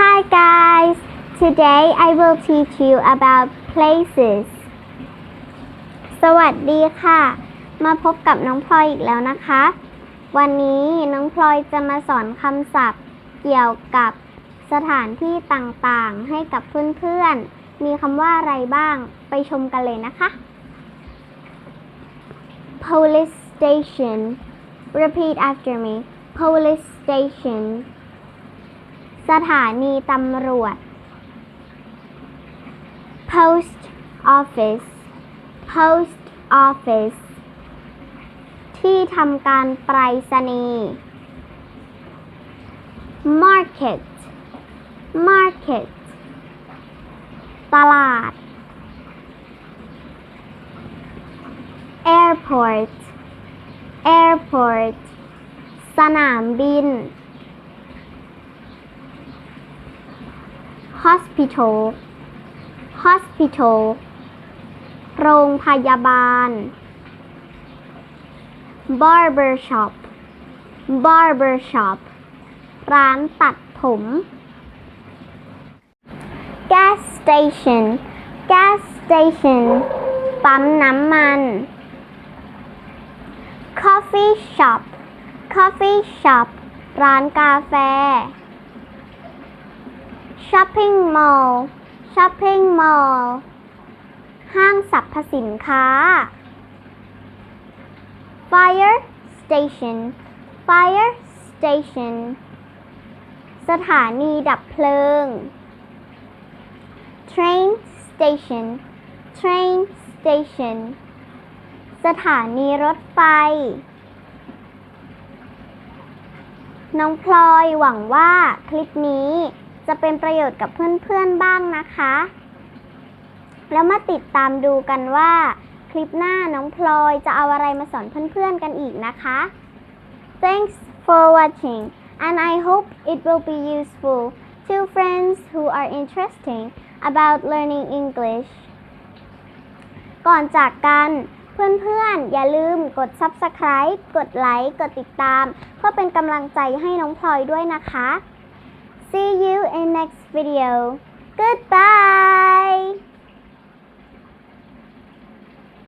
Hi guys! Today I will teach you about places. สวัสดีค่ะ มาพบกับน้องพลอยอีกแล้วนะคะ วันนี้น้องพลอยจะมาสอนคำศัพท์เกี่ยวกับสถานที่ต่างๆ ให้กับเพื่อนๆ มีคำว่าอะไรบ้างไปชมกันเลยนะคะ Police station Repeat after me Police station สถานีตำรวจ Post office Post office ที่ทำการไปรษณีย์ Market Market ตลาด Airport Airport สนามบิน Hospital Hospital โรงพยาบาล Barber shop Barber shop ร้านตัดผม Gas station Gas station ปั๊มน้ำมัน Coffee shop Coffee shop ร้านกาแฟ Shopping mall Shopping mall ห้างสรรพสินค้า Fire station Fire station สถานีดับเพลิง Train station Train station สถานีรถไฟ น้องพลอยหวังว่าคลิปนี้ จะเป็นประโยชน์กับเพื่อนๆบ้างนะคะ แล้วมาติดตามดูกันว่า คลิปหน้าน้องพลอยจะเอาอะไรมาสอนเพื่อนๆกันอีกนะคะ Thanks for watching and I hope it will be useful to friends who are interested about learning English ก่อนจากกันเพื่อนๆ อย่าลืมกด Subscribe กดไลค์ กดติดตาม เพื่อเป็นกำลังใจให้น้องพลอยด้วยนะคะ See you in next video. Goodbye!